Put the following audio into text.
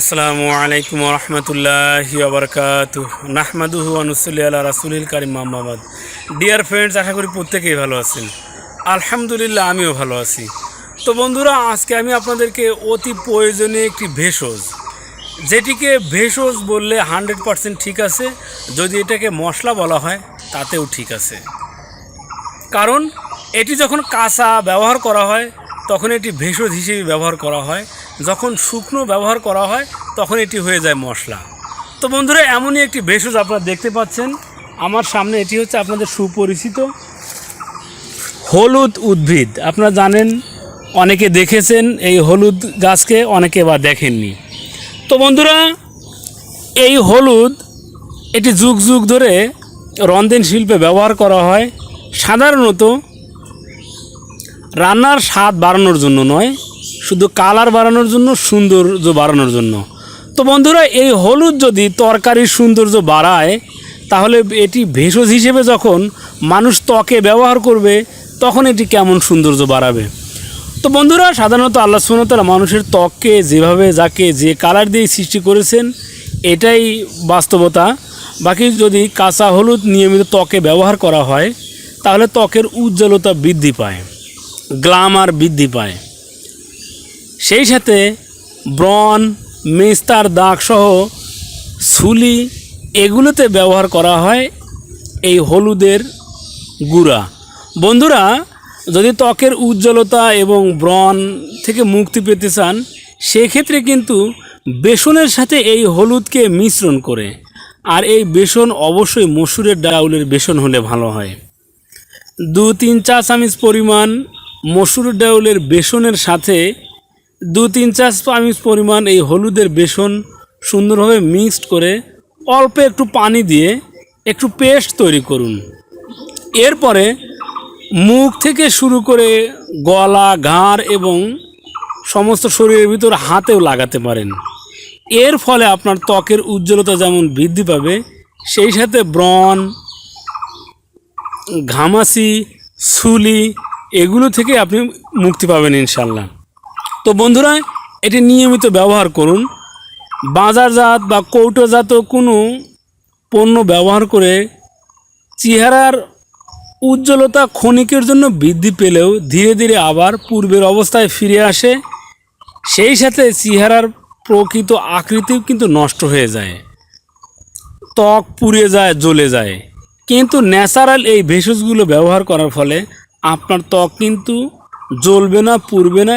আসসালামু আলাইকুম রহমতুল্লাহ আবরকাত নাহমাদুহু আনুসুল্লি আল্লাহ রাসুলিল কারিম মোহাম্মদ। ডিয়ার ফ্রেন্ডস আশা করি প্রত্যেকেই ভালো আছেন। আলহামদুলিল্লাহ, আমিও ভালো আছি। তো বন্ধুরা, আজকে আমি আপনাদেরকে অতি প্রয়োজনীয় একটি ভেষজ। যেটিকে ভেষজ বললে হান্ড্রেড পারসেন্ট ঠিক আছে, যদি এটাকে মশলা বলা হয়, তাতেও ঠিক আছে। কারণ, এটি যখন কাঁচা ব্যবহার করা হয়, তখন এটি ভেষজ হিসেবে ব্যবহার করা হয়। যখন শুকনো ব্যবহার করা হয়, তখন এটি হয়ে যায় মশলা। তো বন্ধুরা, এমনই একটি ভেষজ আপনারা দেখতে পাচ্ছেন। আমার সামনে এটি হচ্ছে আপনাদের সুপরিচিত হলুদ উদ্ভিদ। আপনারা জানেন, অনেকে দেখেছেন এই হলুদ গাছকে, অনেকে বা দেখেননি। তো বন্ধুরা, এই হলুদ, এটি যুগ যুগ ধরে রন্ধন শিল্পে ব্যবহার করা হয়। সাধারণত রান্নার স্বাদ বাড়ানোর জন্য নয় শুধু কালার বাড়ানোর জন্য, সৌন্দর্য বাড়ানোর জন্য। তো বন্ধুরা, এই হলুদ যদি তরকারির সৌন্দর্য বাড়ায়, তাহলে এটি ভেষজ হিসেবে যখন মানুষ ত্বকে ব্যবহার করবে, তখন এটি কেমন সৌন্দর্য বাড়াবে? তো বন্ধুরা, সাধারণত আল্লাহ সুনতারা মানুষের ত্বককে যেভাবে, যাকে যে কালার দিয়ে সৃষ্টি করেছেন, এটাই বাস্তবতা। বাকি যদি কাঁচা হলুদ নিয়মিত ত্বকে ব্যবহার করা হয়, তাহলে ত্বকের উজ্জ্বলতা বৃদ্ধি পায়, গ্লামার বৃদ্ধি পায়। সেই সাথে ব্রণ মেস্তার দাগসহ সুলি এগুলোতে ব্যবহার করা হয় এই হলুদের গুঁড়া। বন্ধুরা, যদি ত্বকের উজ্জ্বলতা এবং ব্রণ থেকে মুক্তি পেতে চান, সেক্ষেত্রে কিন্তু বেসনের সাথে এই হলুদকে মিশ্রণ করে। আর এই বেসন অবশ্যই মসুরের ডাউলের বেসন হলে ভালো হয়। দু তিন চা চামচ পরিমাণ মসুর ডাউলের বেসনের সাথে দু তিন চা চামচ পরিমাণ এই হলুদের বেসন সুন্দরভাবে মিক্সড করে অল্প একটু পানি দিয়ে একটু পেস্ট তৈরি করুন। এরপরে মুখ থেকে শুরু করে গলা, ঘাড় এবং সমস্ত শরীরের ভিতর হাতেও লাগাতে পারেন। এর ফলে আপনার ত্বকের উজ্জ্বলতা যেমন বৃদ্ধি পাবে, সেই সাথে ব্রণ ঘামাসি সুলি, এগুলো থেকে আপনি মুক্তি পাবেন ইনশাল্লাহ তো বন্ধুরা, এটি নিয়মিত ব্যবহার করুন। বাজারজাত বা কৌটোজাত কোনো পণ্য ব্যবহার করে চেহারার উজ্জ্বলতা ক্ষণিকের জন্য বৃদ্ধি পেলেও ধীরে ধীরে আবার পূর্বের অবস্থায় ফিরে আসে। সেই সাথে চেহারার প্রকৃত আকৃতিও কিন্তু নষ্ট হয়ে যায়। ত্বক পুড়ে যায়, জ্বলে যায়। কিন্তু ন্যাচারাল এই ভেষজগুলো ব্যবহার করার ফলে আপনার ত্বক কিন্তু জ্বলবে না, পুড়বে না।